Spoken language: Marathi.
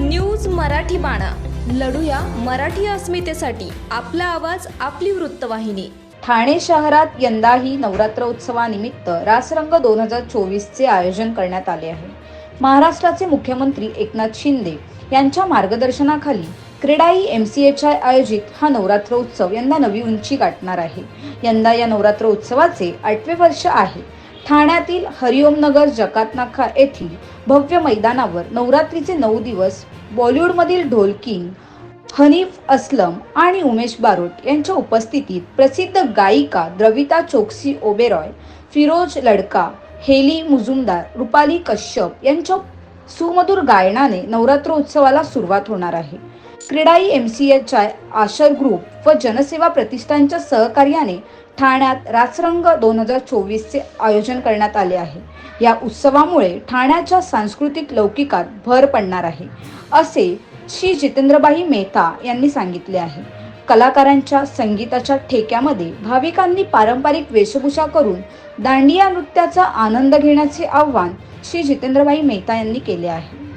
न्यूज मराठी बाणा. लढूया मराठी अस्मितेसाठी. आपला आवाज आपली वृत्तवाहिनी. ठाणे शहरात यंदाही नवरात्र उत्सवानिमित्त रासरंग दोन हजार चोवीसचे आयोजन करण्यात आले आहे. महाराष्ट्राचे मुख्यमंत्री एकनाथ शिंदे यांच्या मार्गदर्शनाखाली CREDAI M C H I आयोजित हा नवरात्र उत्सव यंदा नवी उंची गाठणार आहे. यंदा या नवरात्र उत्सवाचे आठवे वर्ष आहे. ठाण्यातील हरिओम नगर येथील भव्य मैदानावर नवरात्रीचे नऊ दिवस बॉलिवूडमधील ढोल किंग हनीफ असलम आणि उमेश बारोट यांच्या उपस्थितीत प्रसिद्ध गायिका द्रविता चोक्सी ओबेरॉय फिरोज लडका हेली मुजुमदार रुपाली कश्यप यांच्या सुमधुर गायनाने नवरात्र उत्सवाला सुरुवात होणार आहे. क्रीडाई एम सी एच्या आशर ग्रुप व जनसेवा प्रतिष्ठानच्या सहकार्याने ठाण्यात रासरंग दोन हजार चोवीसचे आयोजन करण्यात आले आहे. या उत्सवामुळे ठाण्याच्या सांस्कृतिक लौकिकात भर पडणार आहे असे श्री जितेंद्रबाई मेहता यांनी सांगितले आहे. कलाकारांच्या संगीताच्या ठेक्यामध्ये भाविकांनी पारंपरिक वेशभूषा करून दांडिया नृत्याचा आनंद घेण्याचे आव्हान श्री जितेंद्रबाई मेहता यांनी केले आहे.